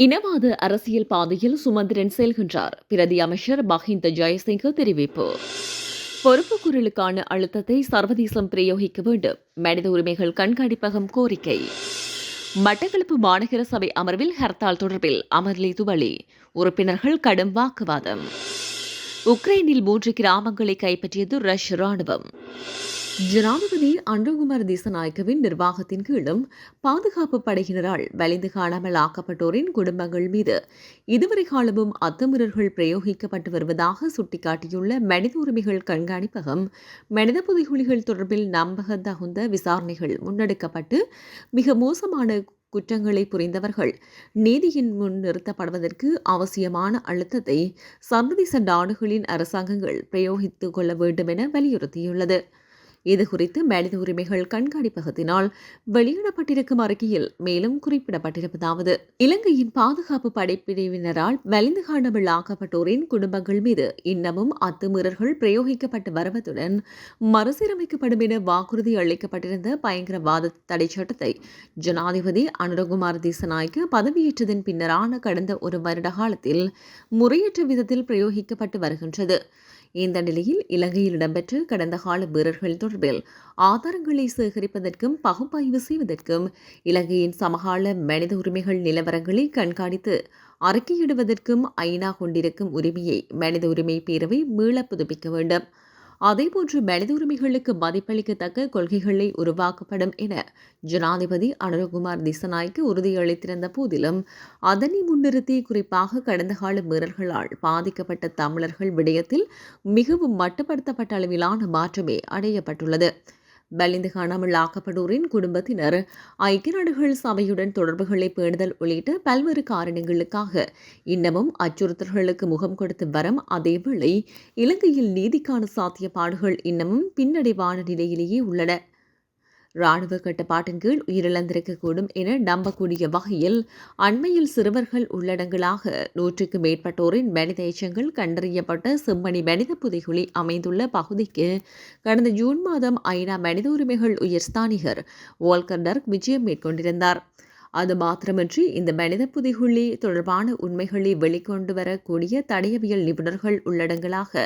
இனவாத அரசியல் பாதையில் சுமந்திரன் செல்கின்றார். பிரதி அமைச்சர் மஹிந்த ஜெயசிங்க தெரிவிப்பு. பொறுப்புக்குரலுக்கான அழுத்தத்தை சர்வதேசம் பிரயோகிக்க வேண்டும். மனித உரிமைகள் கண்காணிப்பகம் கோரிக்கை. மட்டக்களப்பு மாநகர சபை அமர்வில் ஹர்த்தால் தொடர்பில் அமர்லி துவளி உறுப்பினர்கள் கடும் வாக்குவாதம். உக்ரைனில் மூன்று கிராமங்களை கைப்பற்றியது ரஷ்ய ராணுவம். ஜனாதிபதி அன்ருகுமார் திசநாயக்கவின் நிர்வாகத்தின் கீழும் பாதுகாப்பு படையினரால் வலிந்து காணாமல் ஆக்கப்பட்டோரின் குடும்பங்கள் மீது இதுவரை காலமும் அத்துமீறல்கள் பிரயோகிக்கப்பட்டு வருவதாக சுட்டிக்காட்டியுள்ள மனித உரிமைகள் கண்காணிப்பகம் மனித புதைகுலிகள் தொடர்பில் நம்பகத்தகுந்த விசாரணைகள் முன்னெடுக்கப்பட்டு மிக மோசமான குற்றங்களை புரிந்தவர்கள். நீதியின் முன் நிறுத்தப்படுவதற்கு அவசியமான அழுத்தத்தை சர்வதேச நாடுகளின் அரசாங்கங்கள் பிரயோகித்துக் கொள்ள வேண்டும் என வலியுறுத்தியுள்ளது. இதுகுறித்து மனித உரிமைகள் கண்காணிப்பகத்தினால் வெளியிடப்பட்டிருக்கும் அறிக்கையில் மேலும் குறிப்பிடப்பட்டிருப்பதாவது. இலங்கையின் பாதுகாப்பு படைப்பிரிவினரால் மலிந்து காணாமல் ஆக்கப்பட்டோரின் குடும்பங்கள் மீது இன்னமும் அத்துமீறல்கள் பிரயோகிக்கப்பட்டு வருவதுடன் மறுசீரமைக்கப்படும் என வாக்குறுதி அளிக்கப்பட்டிருந்த பயங்கரவாத தடை சட்டத்தை ஜனாதிபதி அனுரகுமார் தீசநாய்க்கு பதவியேற்றதன் பின்னரான கடந்த ஒரு வருட காலத்தில் முறையற்ற விதத்தில் பிரயோகிக்கப்பட்டு வருகின்றது. இந்த நிலையில் இலங்கையில் இடம்பெற்ற கடந்த கால வீரர்கள் தொடர்பில் ஆதாரங்களை சேகரிப்பதற்கும் பகுப்பாய்வு செய்வதற்கும் இலங்கையின் சமகால மனித உரிமைகள் நிலவரங்களை கண்காணித்து அறிக்கையிடுவதற்கும் ஐநா கொண்டிருக்கும் உரிமையை மனித உரிமை பேரவை மீள புதுப்பிக்க வேண்டும். அதேபோன்று மனித உரிமைகளுக்கு மதிப்பளிக்கத்தக்க கொள்கைகளை உருவாக்கப்படும் என ஜனாதிபதி அனுரகுமார் திசநாய்க்கு உறுதியளித்திருந்த போதிலும் அதனை முன்னிறுத்தி குறிப்பாக கடந்த கால மீறல்களால் பாதிக்கப்பட்ட தமிழர்கள் விடயத்தில் மிகவும் மட்டுப்படுத்தப்பட்ட அளவிலான மாற்றமே அடையப்பட்டுள்ளது. பலிந்து காணாமல் ஆக்கப்படுவோரின் குடும்பத்தினர். ஐக்கிய நாடுகள் சபையுடன் தொடர்புகளை பேணுதல் உள்ளிட்ட பல்வேறு காரணங்களுக்காக இன்னமும் அச்சுறுத்தல்களுக்கு முகம் கொடுத்து வரும் அதேவேளை இலங்கையில் நீதிக்கான சாத்தியப்பாடுகள் இன்னமும் பின்னடைவான நிலையிலேயே உள்ளன. இராணுவ கட்டுப்பாட்டின் கீழ் உயிரிழந்திருக்கக்கூடும் என நம்பக்கூடிய வகையில் அண்மையில் சிறுவர்கள் உள்ளடங்களாக நூற்றுக்கு மேற்பட்டோரின் மனித எச்சங்கள் கண்டறியப்பட்ட செம்மணி மனித புதைகுழி அமைந்துள்ள பகுதிக்கு கடந்த ஜூன் மாதம் ஐநா மனித உரிமைகள் உயர்ஸ்தானிகர் வால்கர் டர்க் விஜயம் மேற்கொண்டிருந்தார். அது மாத்திரமின்றி இந்த மனித புதிகுள்ளி தொடர்பான உண்மைகளை வெளிக்கொண்டு வரக்கூடிய தடயவியல் நிபுணர்கள் உள்ளடங்களாக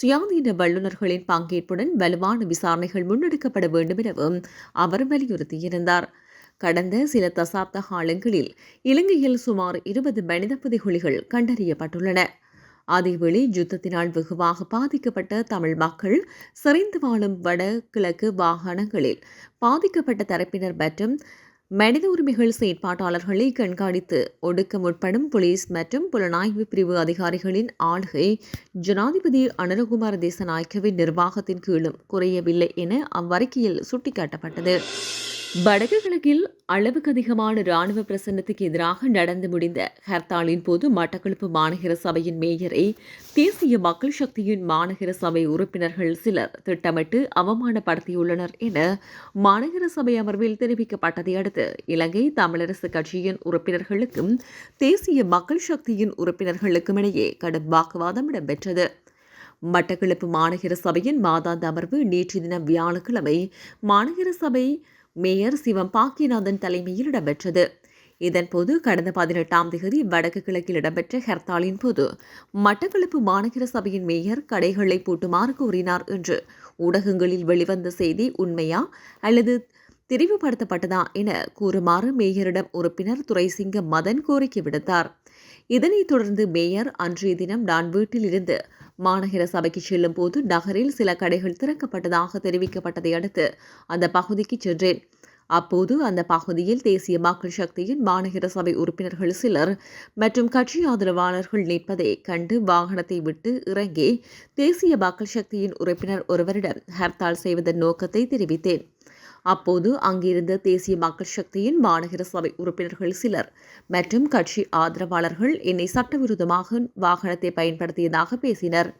சுயாதீன வல்லுநர்களின் பங்கேற்புடன் வலுவான விசாரணைகள் முன்னெடுக்கப்பட வேண்டும் எனவும் அவர் வலியுறுத்தியிருந்தார். கடந்த சில தசாப்த காலங்களில் இலங்கையில் சுமார் இருபது மனித புதிகுளிகள் கண்டறியப்பட்டுள்ளன. அதேவேளை யுத்தத்தினால் வெகுவாக பாதிக்கப்பட்ட தமிழ் மக்கள் சிறைந்து வாழும் வடகிழக்கு வாகனங்களில் பாதிக்கப்பட்ட தரப்பினர் மற்றும் மனித உரிமைகள் செயற்பாட்டாளர்களை கண்காணித்து ஒடுக்க முற்படும் போலீஸ் மற்றும் புலனாய்வு பிரிவு அதிகாரிகளின் ஆளுகை ஜனாதிபதி அனுரகுமார தேசநாயக்கவின் நிர்வாகத்தின் கீழும் குறையவில்லை என அவ்வறிக்கையில் சுட்டிக்காட்டப்பட்டது. வடக்கு கிழக்கில் அளவுக்கு அதிகமான ராணுவ பிரசன்னத்துக்கு எதிராக நடந்து முடிந்த ஹர்த்தாலின் போது மட்டக்களப்பு மாநகர சபையின் மேயரை தேசிய மக்கள் சக்தியின் மாநகர சபை உறுப்பினர்கள் சிலர் திட்டமிட்டு அவமானப்படுத்தியுள்ளனர் என மாநகர சபை அமர்வில் தெரிவிக்கப்பட்டதை அடுத்து இலங்கை தமிழரசு கட்சியின் உறுப்பினர்களுக்கும் தேசிய மக்கள் சக்தியின் உறுப்பினர்களுக்கும் இடையே கடும் வாக்குவாதம் இடம்பெற்றது. மட்டக்களப்பு மாநகர சபையின் மாதாந்த அமர்வு நேற்று தினம் வியாழக்கிழமை மாநகர சபை மேயர் சிவம் பாக்கியநாதன் தலைமையில் இடம்பெற்றது. இதன்போது கடந்த பதினெட்டாம் தேதி வடக்கு கிழக்கில் இடம்பெற்ற ஹர்த்தாலின் போது மட்டக்களப்பு மாநகர சபையின் மேயர் கடைகளை பூட்டுமாறு கூறினார் என்று ஊடகங்களில் வெளிவந்த செய்தி உண்மையா அல்லது தெரிவுபடுத்தப்பட்டதா என கூறுமாறு மேயரிடம் உறுப்பினர் துரைசிங்க மதன் கோரிக்கை விடுத்தார். இதனைத் தொடர்ந்து மேயர் அன்றைய தினம் நான் வீட்டிலிருந்து மாநகர சபைக்கு செல்லும் போது நகரில் சில கடைகள் திறக்கப்பட்டதாக தெரிவிக்கப்பட்டதை அடுத்து அந்த பகுதிக்கு சென்றேன். அப்போது அந்த பகுதியில் தேசிய மக்கள் சக்தியின் மாநகர சபை உறுப்பினர்கள் சிலர் மற்றும் கட்சி ஆதரவாளர்கள் நிற்பதை கண்டு வாகனத்தை விட்டு இறங்கி தேசிய மக்கள் சக்தியின் உறுப்பினர் ஒருவரிடம் ஹர்த்தால் செய்வதன் நோக்கத்தை தெரிவித்தேன். அப்போது அங்கிருந்த தேசிய மக்கள் சக்தியின் மாநகர சபை உறுப்பினர்கள் சிலர் மற்றும் கட்சி ஆதரவாளர்கள் என்னை சட்டவிரோதமாக வாகனத்தை பயன்படுத்தியதாக பேசினர்.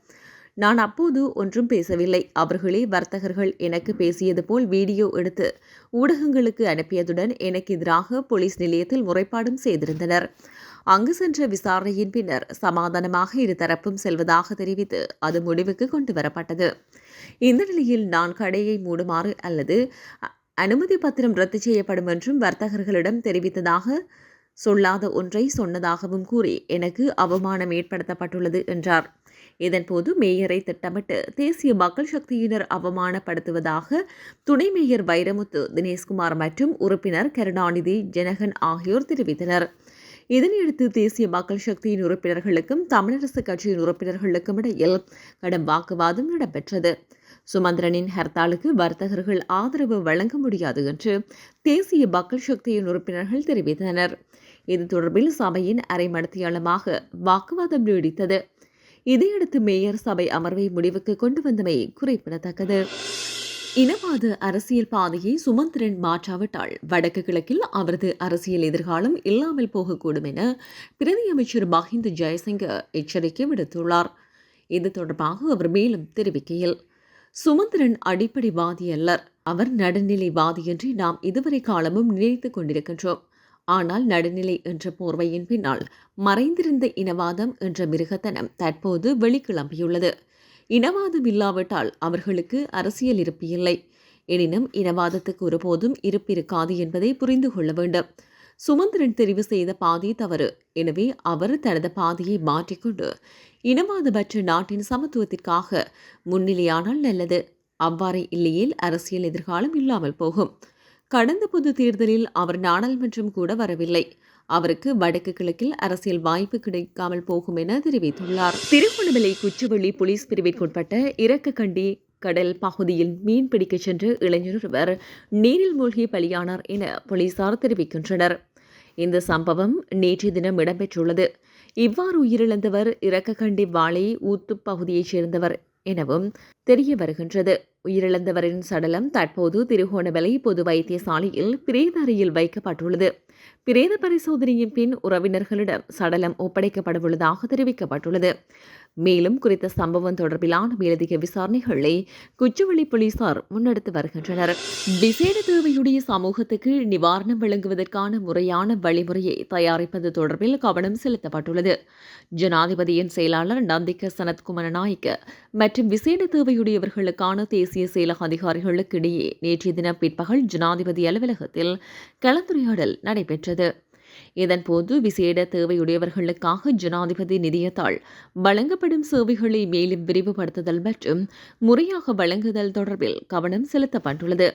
நான் அப்போது ஒன்றும் பேசவில்லை. அவர்களே வர்த்தகர்கள் எனக்கு பேசியது போல் வீடியோ எடுத்து ஊடகங்களுக்கு அனுப்பியதுடன் எனக்கு எதிராக போலீஸ் நிலையத்தில் முறைப்பாடும் செய்திருந்தனர். அங்கு சென்ற விசாரணையின் பின்னர் சமாதானமாக இருதரப்பும் செல்வதாக தெரிவித்து அது முடிவுக்கு கொண்டு வரப்பட்டது. இந்த நிலையில் நான் கடையை மூடுமாறு அல்லது அனுமதி பத்திரம் ரத்து செய்யப்படும் என்றும் வர்த்தகர்களிடம் தெரிவித்ததாக சொல்லாத ஒன்றை சொன்னதாகவும் கூறி எனக்கு அவமானம் ஏற்படுத்தப்பட்டுள்ளது என்றார். இதன்போது மேயரை திட்டமிட்டு தேசிய மக்கள் சக்தியினர் அவமானப்படுத்துவதாக துணை மேயர் வைரமுத்து தினேஷ்குமார் மற்றும் உறுப்பினர் கருணாநிதி ஜனகன் ஆகியோர் தெரிவித்தனர். இதனையடுத்து தேசிய மக்கள் சக்தியின் உறுப்பினர்களுக்கும் தமிழரசு கட்சியின் உறுப்பினர்களுக்கும் இடையில் கடும் வாக்குவாதம் இடம்பெற்றது. சுமந்திரனின் ஹர்த்தாலுக்கு வர்த்தகர்கள் ஆதரவு வழங்க முடியாது என்று தேசிய மக்கள் சக்தியின் உறுப்பினர்கள் தெரிவித்தனர். இது தொடர்பில் சபையின் அரை மடத்தியாளமாக வாக்குவாதம் நீடித்தது. இதையடுத்து மேயர் சபை அமர்வை முடிவுக்கு கொண்டு வந்தமை குறிப்பிடத்தக்கது. இனவாத அரசியல் பாதையை சுமந்திரன் மாற்றாவிட்டால் வடக்கு கிழக்கில் அவரது அரசியல் எதிர்காலம் இல்லாமல் போகக்கூடும் என பிரதியமைச்சர் மஹிந்த ஜெயசிங்க எச்சரிக்கை விடுத்துள்ளார். இது தொடர்பாக அவர் மேலும் தெரிவிக்கையில் சுமந்திரன் அடிப்படைவாதி அல்லர். அவர் நடுநிலைவாதி என்று நாம் இதுவரை காலமும் நினைத்து கொண்டிருக்கின்றோம். ஆனால் நடுநிலை என்ற போர்வையின் பின்னால் மறைந்திருந்த இனவாதம் என்ற மிருகத்தனம் தற்போது வெளிக்கிளம்பியுள்ளது. இனவாதம் இல்லாவிட்டால் அவர்களுக்கு அரசியல் இருப்பு இல்லை எனினும் இனவாதத்துக்கு ஒருபோதும் இருப்பிருக்காது என்பதை புரிந்து கொள்ள வேண்டும். சுமந்திரன் தெரிவு செய்த பாதை தவறு. எனவே அவர் தனது பாதையை மாற்றிக்கொண்டு இனவாதமற்ற நாட்டின் சமத்துவத்திற்காக முன்னிலையானால் நல்லது. அவ்வாறு இல்லையில் அரசியல் எதிர்காலம் இல்லாமல் போகும். கடந்த பொது தேர்தலில் அவர் நாடாளுமன்றம் கூட வரவில்லை. அவருக்கு வடக்கு கிழக்கில் அரசியல் வாய்ப்பு கிடைக்காமல் போகும் என தெரிவித்துள்ளார். திருகோணமலை குச்சவெளி போலீஸ் பிரிவிற்குட்பட்ட இறக்கக்கண்டி கடல் பகுதியில் மீன் பிடிக்கச் சென்ற இளைஞர் ஒருவர் நீரில் மூழ்கி பலியானார் என போலீசார் தெரிவிக்கின்றனர். இந்த சம்பவம் நேற்றைய தினம் இடம்பெற்றுள்ளது. இவ்வாறு உயிரிழந்தவர் இறக்கக்கண்டி வாழை ஊத்து பகுதியைச் சேர்ந்தவர் எனவும் தெரிய வருகின்றது. உயிரிழந்தவரின் சடலம் தற்போது திருகோணமலை பொது வைத்தியசாலையில் பிரேத அறையில் வைக்கப்பட்டுள்ளது. பிரேத பரிசோதனையின் பின் உறவினர்களிடம் சடலம் ஒப்படைக்கப்படவுள்ளதாக தெரிவிக்கப்பட்டுள்ளது. மேலும் குறித்த சம்பவம் தொடர்பிலான மேலதிக விசாரணைகளை குச்சவெளி போலீசார் முன்னெடுத்து வருகின்றனர். விசேட தேவையுடைய சமூகத்துக்கு நிவாரணம் வழங்குவதற்கான முறையான வழிமுறையை தயாரிப்பது தொடர்பில் கவனம் செலுத்தப்பட்டுள்ளது. ஜனாதிபதியின் செயலாளர் நந்திக சனத்குமார நாயக்க மற்றும் விசேட தேவையுடையவர்களுக்கான தேசிய செயலக அதிகாரிகளுக்கு இடையே நேற்றைய தினம் பிற்பகல் ஜனாதிபதி அலுவலகத்தில் கலந்துரையாடல் நடைபெற்றது. இதன்போது விசேட தேவையுடையவர்களுக்காக ஜனாதிபதி நிதியத்தால் வழங்கப்படும் சேவைகளை மேலும் விரிவுபடுத்துதல் மற்றும் முறையாக வழங்குதல் தொடர்பில் கவனம் செலுத்தப்பட்டுள்ளது.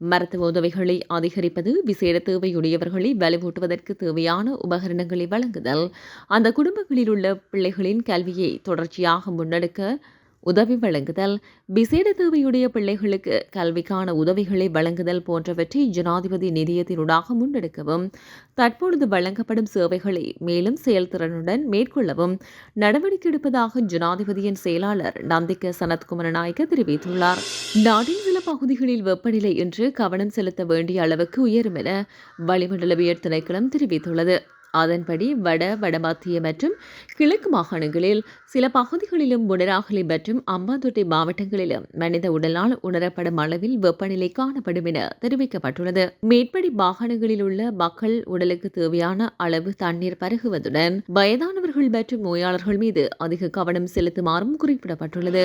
மருத்துவ உதவிகளை அதிகரிப்பது விசேட தேவையுடையவர்களை வலுவூட்டுவதற்கு தேவையான உபகரணங்களை வழங்குதல் அந்த குடும்பங்களில் உள்ள பிள்ளைகளின் கல்வியை தொடர்ச்சியாக முன்னெடுக்க உதவி வழங்குதல் விசேட தேவையுடைய பிள்ளைகளுக்கு கல்விக்கான உதவிகளை வழங்குதல் போன்றவற்றை ஜனாதிபதி நிதியத்தினூடாக முன்னெடுக்கவும் தற்பொழுது வழங்கப்படும் சேவைகளை மேலும் செயல்திறனுடன் மேற்கொள்ளவும் நடவடிக்கை எடுப்பதாக ஜனாதிபதியின் செயலாளர் நந்திக்க சனத்குமார நாயக்க தெரிவித்துள்ளார். நாட்டின் சில பகுதிகளில் வெப்பநிலை இன்று கவனம் செலுத்த வேண்டிய அளவுக்கு உயரும் என வளிமண்டலவியல் திணைக்களம் தெரிவித்துள்ளது. அதன்படி வட வடமத்திய மற்றும் கிழக்கு மாகாணங்களில் சில பகுதிகளிலும் முனராகலி மற்றும் அம்பாந்தோட்டை மாவட்டங்களிலும் மனித உடலால் உணரப்படும் அளவில் வெப்பநிலை காணப்படும் என தெரிவிக்கப்பட்டுள்ளது. மேற்படி மாகாணங்களில் உள்ள மக்கள் உடலுக்கு தேவையான அளவு தண்ணீர் பருகுவதுடன் வயதானவர்கள் மற்றும் நோயாளர்கள் மீது அதிக கவனம் செலுத்துமாறும் குறிப்பிடப்பட்டுள்ளது.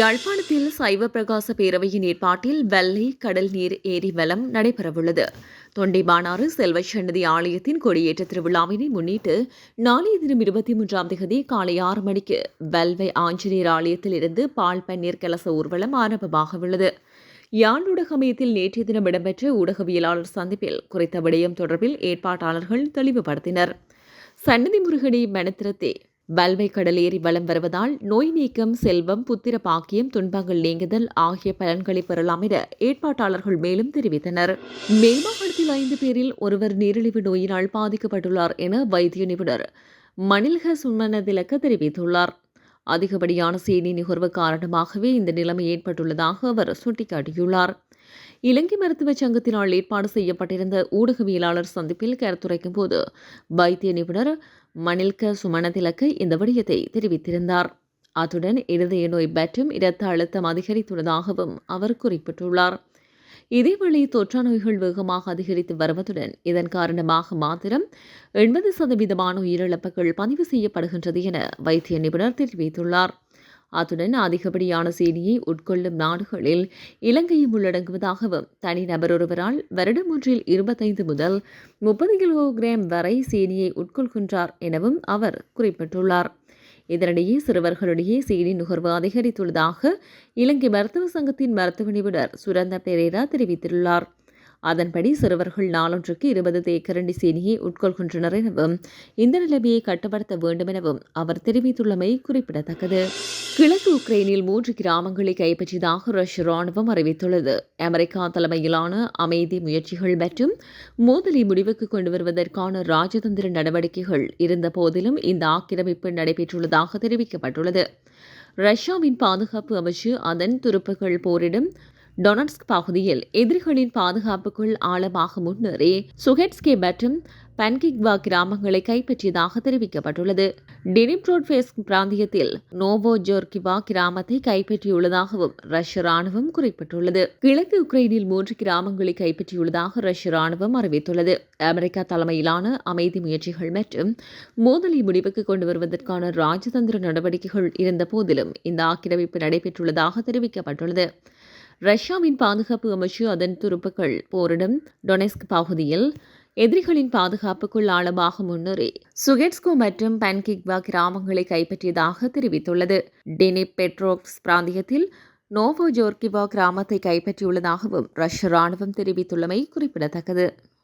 யாழ்ப்பாணத்தில் சைவ பிரகாச பேரவையின் ஏற்பாட்டில் வெள்ளை கடல் நீர் ஏரி வலம் நடைபெறவுள்ளது. தொண்டைமானாறு செல்வச்சன்னதி ஆலயத்தின் கொடியேற்ற திருவிழாவினை முன்னிட்டு நாளைய தினம் இருபத்தி மூன்றாம் தேதி காலை ஆறு மணிக்கு வல்வை ஆஞ்சநேயர் ஆலயத்தில் இருந்து பால் பன்னீர் கலச ஊர்வலம் ஆரம்பமாக உள்ளது யாழ் ஊடகமயத்தில் நேற்றைய தினம் இடம்பெற்ற ஊடகவியலாளர் சந்திப்பில் குறித்த விடயம் தொடர்பில் ஏற்பாட்டாளர்கள் தெளிவுபடுத்தினர். சன்னதி முருகனை மனத்திரத்தை வல்வை கடலேறி வலம் வருவதால் நோய் நீக்கம் செல்வம் புத்திர பாக்கியம் துன்பங்கள் நீங்குதல் ஆகிய பலன்களை பெறலாம் என ஏற்பாட்டாளர்கள் மேலும் தெரிவித்தனர். மேல்மாகாணத்தில் ஐந்து பேரில் ஒருவர் நீரிழிவு நோயினால் பாதிக்கப்பட்டுள்ளார் என வைத்திய நிபுணர் மணில்க சுமனதிலக்க தெரிவித்துள்ளார். அதிகப்படியான சேனி நுகர்வு காரணமாகவே இந்த நிலைமை ஏற்பட்டுள்ளதாக அவர் சுட்டிக்காட்டியுள்ளார். இலங்கை மருத்துவ சங்கத்தினால் ஏற்பாடு செய்யப்பட்டிருந்த ஊடகவியலாளர் சந்திப்பில் கருத்துரைக்கும் போது வைத்திய நிபுணர் மணில்க சுமணதிலக்கு இந்த விடயத்தை தெரிவித்திருந்தார். அத்துடன் இருதய நோய் மற்றும் இரத்த அழுத்தம் அதிகரித்துள்ளதாகவும் அவர் குறிப்பிட்டுள்ளார். இதேவேளை தொற்றா நோய்கள் வேகமாக அதிகரித்து வருவதுடன் இதன் காரணமாக மாத்திரம் எண்பது சதவீதமான உயிரிழப்புகள் பதிவு செய்யப்படுகின்றது என வைத்திய நிபுணர் தெரிவித்துள்ளார். அத்துடன் அதிகப்படியான செய்தியை உட்கொள்ளும் நாடுகளில் இலங்கையும் உள்ளடங்குவதாகவும் தனிநபர் ஒருவரால் வருடம் ஒன்றில் இருபத்தைந்து முதல் முப்பது கிலோகிராம் வரை செய்தியை உட்கொள்கின்றார் எனவும் அவர் குறிப்பிட்டுள்ளார். இதனிடையே சிறுவர்களிடையே செய்தி நுகர்வு அதிகரித்துள்ளதாக இலங்கை மருத்துவ சங்கத்தின் மருத்துவ நிபுணர் சுரந்த பெரேரா தெரிவித்துள்ளார். அதன்படி சிறுவர்கள் நாளொன்றுக்கு இருபது தேக்கரண்டி சீனியை உட்கொள்கின்றனர் எனவும் இந்த நிலைமையை கட்டுப்படுத்த வேண்டும் எனவும் அவர் தெரிவித்துள்ளமை குறிப்பிடத்தக்கது. கிழக்கு உக்ரைனில் மூன்று கிராமங்களை கைப்பற்றியதாக ரஷ்ய ராணுவம் அறிவித்துள்ளது. அமெரிக்கா தலைமையிலான அமைதி முயற்சிகள் மற்றும் மோதலை முடிவுக்கு கொண்டு வருவதற்கான ராஜதந்திர நடவடிக்கைகள் இருந்த போதிலும் இந்த ஆக்கிரமிப்பு நடைபெற்றுள்ளதாக தெரிவிக்கப்பட்டுள்ளது. ரஷ்யாவின் பாதுகாப்பு அமைச்சு அதன் துருப்புகள் போரிடும் டொனட்ஸ்க் பகுதியில் எதிரிகளின் பாதுகாப்புக்குள் ஆழமாக முன்னேறி சுகெட்ஸ்கே மற்றும் பன்கிக்வா கிராமங்களை கைப்பற்றியதாக தெரிவிக்கப்பட்டுள்ளது. டினிப்ரோட்பேஸ் பிராந்தியத்தில் நோவோ ஜோர்கிவா கிராமத்தை கைப்பற்றியுள்ளதாகவும் ரஷ்ய ராணுவம் குறிப்பிட்டுள்ளது. கிழக்கு உக்ரைனில் மூன்று கிராமங்களை கைப்பற்றியுள்ளதாக ரஷ்ய ராணுவம் அறிவித்துள்ளது. அமெரிக்கா தலைமையிலான அமைதி முயற்சிகள் மற்றும் மோதலை முடிவுக்கு கொண்டு வருவதற்கான ராஜதந்திர நடவடிக்கைகள் இருந்த போதிலும் இந்த ஆக்கிரமிப்பு நடைபெற்றுள்ளதாக தெரிவிக்கப்பட்டுள்ளது. ரஷ்யாவின் பாதுகாப்பு அமைச்சு அதன் துருப்புக்கள் போரிடும் டொனெஸ்க் பகுதியில் எதிரிகளின் பாதுகாப்புக்குள் ஆழமாக முன்னேறி சுகெட்ஸ்கோ மற்றும் பன்கிக்வா கிராமங்களை கைப்பற்றியதாக தெரிவித்துள்ளது. டெனிப் பெட்ரோக்ஸ் பிராந்தியத்தில் நோவோ ஜோர்கிவா கிராமத்தை கைப்பற்றியுள்ளதாகவும் ரஷ்ய ராணுவம் தெரிவித்துள்ளமை குறிப்பிடத்தக்கது.